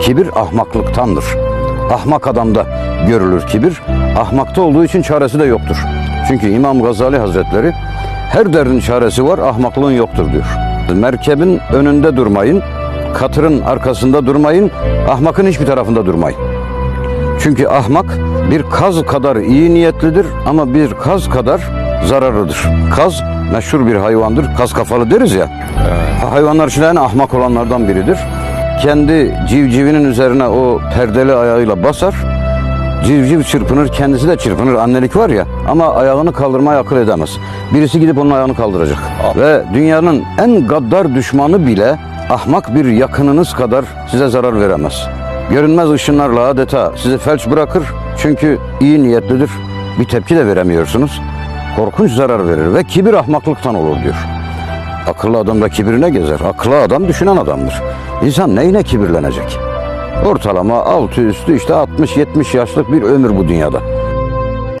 Kibir ahmaklıktandır. Ahmak adamda görülür kibir. Ahmakta olduğu için çaresi de yoktur. Çünkü İmam Gazali Hazretleri her derdin çaresi var, ahmaklığın yoktur diyor. Merkebin önünde durmayın, katırın arkasında durmayın, ahmakın hiçbir tarafında durmayın. Çünkü ahmak bir kaz kadar iyi niyetlidir ama bir kaz kadar zararlıdır. Kaz meşhur bir hayvandır. Kaz kafalı deriz ya. Hayvanlar içinde en ahmak olanlardan biridir. Kendi civcivinin üzerine o perdeli ayağıyla basar. Civciv çırpınır, kendisi de çırpınır. Annelik var ya ama ayağını kaldırmayı akıl edemez. Birisi gidip onun ayağını kaldıracak. Ve dünyanın en gaddar düşmanı bile ahmak bir yakınınız kadar size zarar veremez. Görünmez ışınlarla adeta sizi felç bırakır. Çünkü iyi niyetlidir. Bir tepki de veremiyorsunuz. Korkunç zarar verir ve kibir ahmaklıktan olur diyor. Akıllı adamda kibirine gezer. Akıllı adam düşünen adamdır. İnsan neyine kibirlenecek? Ortalama altı üstü işte 60-70 yaşlık bir ömür bu dünyada.